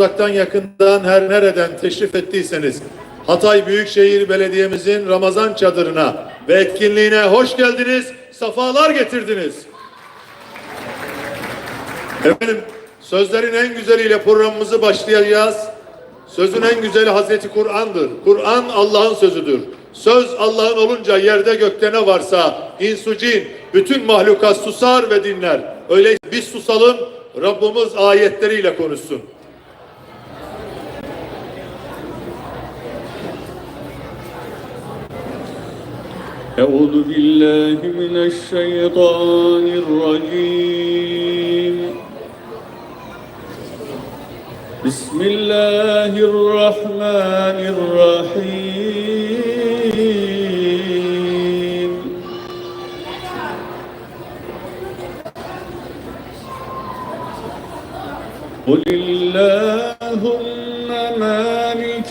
uzaktan yakından her nereden teşrif ettiyseniz Hatay Büyükşehir Belediye'mizin Ramazan çadırına ve etkinliğine hoş geldiniz, safalar getirdiniz. Efendim sözlerin en güzeliyle programımızı başlayacağız. Sözün en güzeli Hazreti Kur'an'dır. Kur'an Allah'ın sözüdür. Söz Allah'ın olunca yerde gökte ne varsa insu cin bütün mahlukat susar ve dinler. Öyleyse biz susalım Rabbimiz ayetleriyle konuşsun. أعوذ بالله من الشيطان الرجيم. بسم الله الرحمن الرحيم. قل اللهم مالك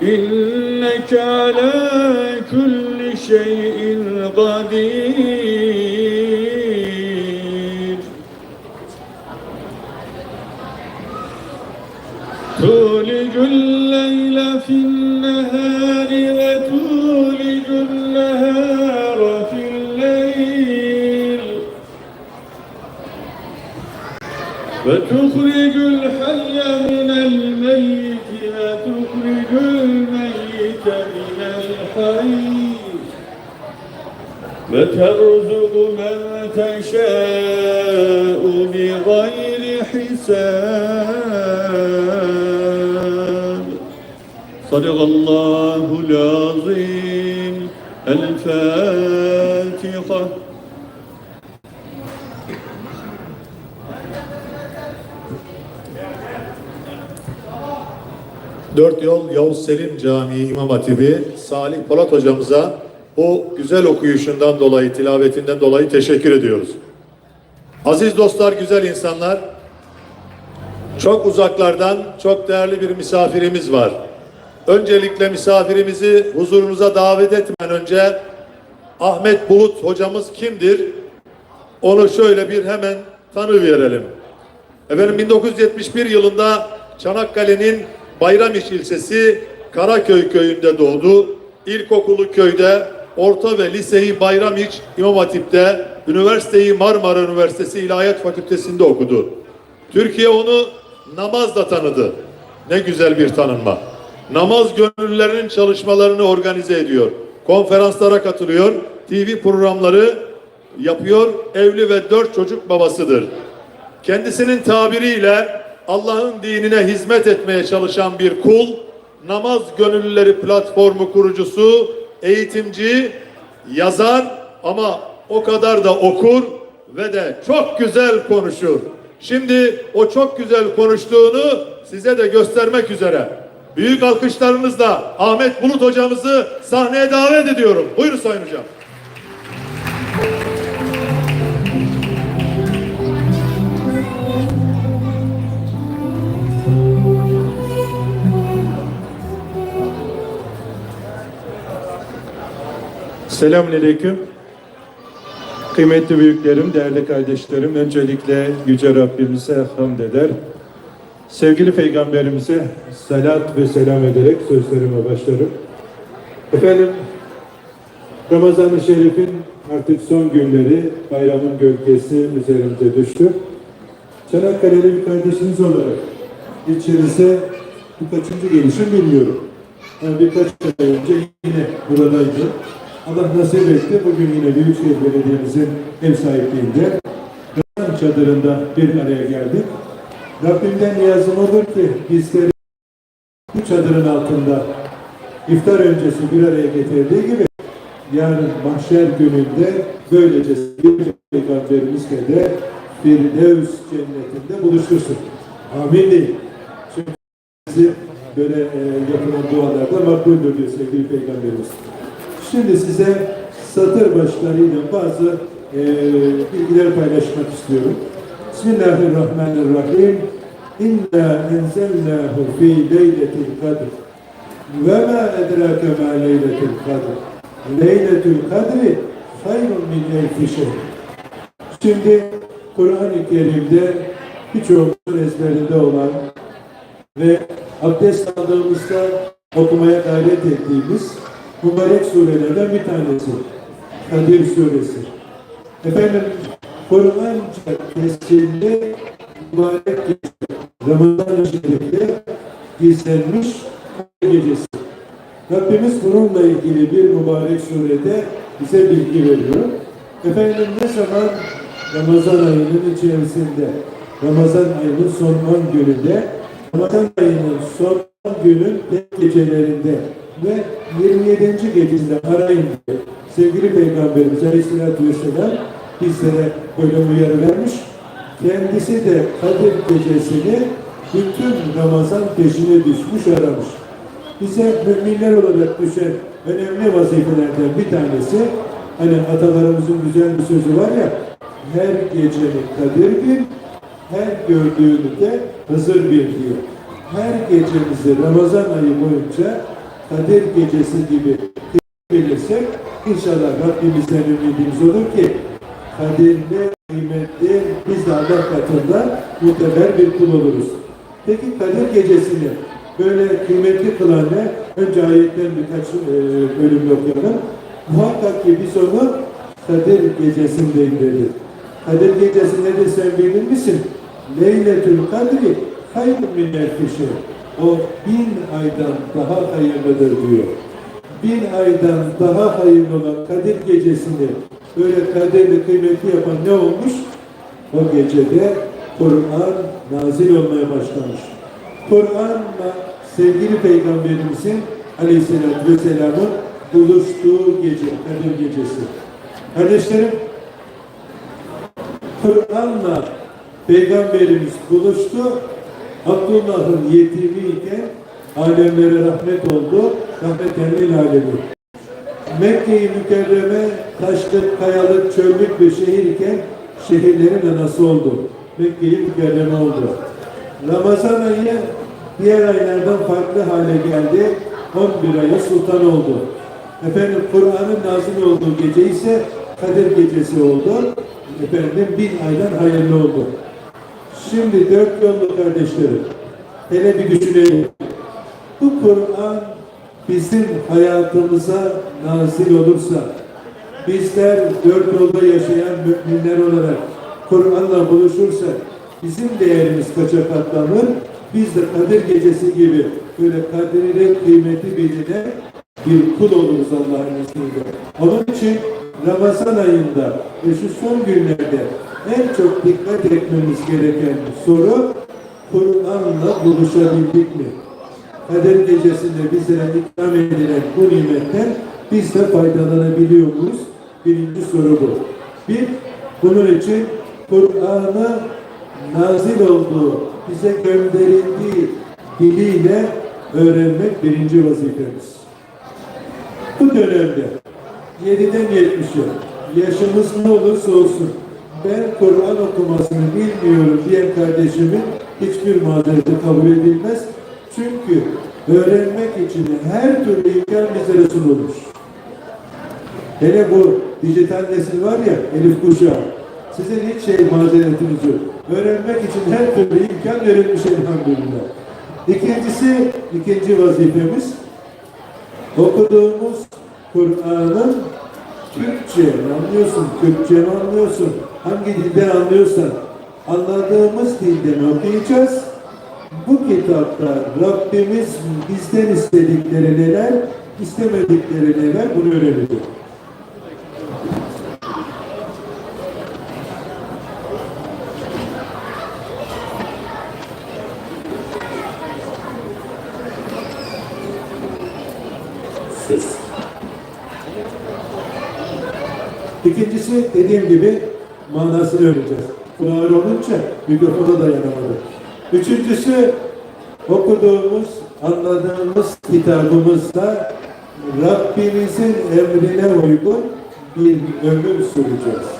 İnneke ala kulli şeyin kadir. وتخرج الحي من الميت وتخرج الميت من الحي وترزق من تشاء بغير حساب صدق الله العظيم الفاتحه Dört Yol Yavuz Selim Camii İmam Hatibi Salih Polat hocamıza bu güzel okuyuşundan dolayı, tilavetinden dolayı teşekkür ediyoruz. Aziz dostlar, güzel insanlar, çok uzaklardan çok değerli bir misafirimiz var. Öncelikle misafirimizi huzurunuza davet etmeden önce Ahmet Bulut hocamız kimdir? Onu şöyle bir hemen tanı verelim. Efendim 1971 yılında Çanakkale'nin Bayramiç ilçesi Karaköy köyünde doğdu. İlkokulu köyde, orta ve liseyi Bayramiç İmam Hatip'te, üniversiteyi Marmara Üniversitesi İlahiyat Fakültesi'nde okudu. Türkiye onu namazla tanıdı. Ne güzel bir tanınma. Namaz gönüllülerinin çalışmalarını organize ediyor. Konferanslara katılıyor. TV programları yapıyor. Evli ve dört çocuk babasıdır. Kendisinin tabiriyle Allah'ın dinine hizmet etmeye çalışan bir kul, namaz gönüllüleri platformu kurucusu, eğitimci, yazar ama o kadar da okur ve de çok güzel konuşur. Şimdi o çok güzel konuştuğunu size de göstermek üzere. Büyük alkışlarınızla Ahmet Bulut hocamızı sahneye davet ediyorum. Buyurun Sayın Hocam. Selamünaleyküm. Kıymetli büyüklerim, değerli kardeşlerim, öncelikle Yüce Rabbimize hamd eder. Sevgili Peygamberimize salat ve selam ederek sözlerime başlarım. Efendim, Ramazan-ı Şerif'in artık son günleri, bayramın gölgesi üzerimize düştü. Çanakkale'li bir kardeşiniz olarak ilçenize bu kaçıncı gelişim bilmiyorum. Yani birkaç ay önce yine buradaydı. Allah nasip etti. Bugün yine Büyükşehir Belediye'mizin ev sahipliğinde Ramazan çadırında bir araya geldik. Rabbimden niyazım olur ki bizleri bu çadırın altında iftar öncesi bir araya getirdiği gibi yarın mahşer gününde böylece peygamberimizle de Firdevs cennetinde buluşursun. Amin deyin. bizi böyle e, yapılan dualarda makbuldür diyor sevgili Peygamberimiz. Şimdi size satır başlarıyla bazı e, bilgiler paylaşmak istiyorum. Bismillahirrahmanirrahim. İnna enzelnahu fi leyletil kadr. Ve ma edrake ma leyletil kadr. Leyletul kadri hayrun min elfi. Şimdi Kur'an-ı Kerim'de birçoğumuzun ezberinde olan ve abdest aldığımızda okumaya gayret ettiğimiz mübarek surelerden bir tanesi. Kadir Suresi. Efendim Kur'anca tescilli mübarek gece, Ramazan-ı Şerif'te gizlenmiş gecesi. Rabbimiz bununla ilgili bir mübarek surede bize bilgi veriyor. Efendim ne zaman Ramazan ayının içerisinde, Ramazan ayının son 10 gününde, Ramazan ayının son 10 günün tek gecelerinde ve 27. gecesinde arayın diye sevgili Peygamberimiz Aleyhisselatü Vesselam bizlere böyle uyarı vermiş. Kendisi de Kadir gecesini bütün Ramazan peşine düşmüş aramış bize müminler olarak düşen önemli vazifelerden bir tanesi hani atalarımızın güzel bir sözü var ya her gecenin kadir bir her gördüğünü de Hızır bir diyor. Her gecemizi Ramazan ayı boyunca Kadir gecesi gibi bilirsek inşallah Rabbimizden ümidimiz olur ki kadirli, kıymetli, biz de Allah katında muteber bir kul oluruz. Peki Kadir gecesini böyle kıymetli kılan ne? Önce ayetten birkaç e, bölüm okuyalım. Muhakkak ki biz onu Kadir gecesinde dedi. Kadir gecesi nedir sen bilir misin? Leyletül Kadri hayrun min elfi şehr. O bin aydan daha hayırlıdır diyor. Bin aydan daha hayırlı olan Kadir gecesini böyle kaderli kıymetli yapan ne olmuş? O gecede Kur'an nazil olmaya başlamış. Kur'an'la sevgili Peygamberimizin Aleyhisselatü Vesselam'ın buluştuğu gece, Kadir Gecesi. Kardeşlerim, Kur'an'la Peygamberimiz buluştu. Abdullah'ın yetimiyken alemlere rahmet oldu. Rahmeten lil alemin. Mekke-i Mükerreme taşlık, kayalık, çöllük bir şehir iken şehirlerin anası oldu. Mekke-i Mükerreme oldu. Ramazan ayı diğer aylardan farklı hale geldi. 11 aya sultan oldu. Efendim Kur'an'ın nazil olduğu gece ise Kadir gecesi oldu. Efendim bin aydan hayırlı oldu. Şimdi dört yollu kardeşlerim, hele bir düşünelim. Bu Kur'an bizim hayatımıza nazil olursa, bizler dört yolda yaşayan müminler olarak Kur'an'la buluşursak, bizim değerimiz kaça katlanır? Biz de Kadir Gecesi gibi böyle kadriyle kıymeti bilinen bir kul oluruz Allah'ın izniyle. Onun için Ramazan ayında ve şu son günlerde en çok dikkat etmemiz gereken soru Kur'an'la buluşabildik mi? Kader gecesinde bizlere ikram edilen bu nimetten biz de faydalanabiliyor muyuz? Birinci soru bu. Bir, bunun için Kur'an'ı nazil olduğu, bize gönderildiği diliyle öğrenmek birinci vazifemiz. Bu dönemde 7'den 70'e yaşımız ne olursa olsun ben Kur'an okumasını bilmiyorum diyen kardeşimin hiçbir mazereti kabul edilmez. Çünkü öğrenmek için her türlü imkan bize sunulmuş. Hele bu dijital nesil var ya Elif kuşağı. Sizin hiç şey mazeretiniz yok. Öğrenmek için her türlü imkan verilmiş elhamdülillah. İkincisi, ikinci vazifemiz okuduğumuz Kur'an'ın Türkçe anlıyorsun, Türkçe anlıyorsun, hangi dilde anlıyorsan anladığımız dilde mi okuyacağız? Bu kitapta Rabbimiz bizden istedikleri neler, istemedikleri neler bunu öğreneceğiz. İkincisi dediğim gibi manasını öğreneceğiz. Kulağı olunca mikrofona dayanamadı. Üçüncüsü okuduğumuz, anladığımız kitabımızda Rabbimizin emrine uygun bir ömür süreceğiz.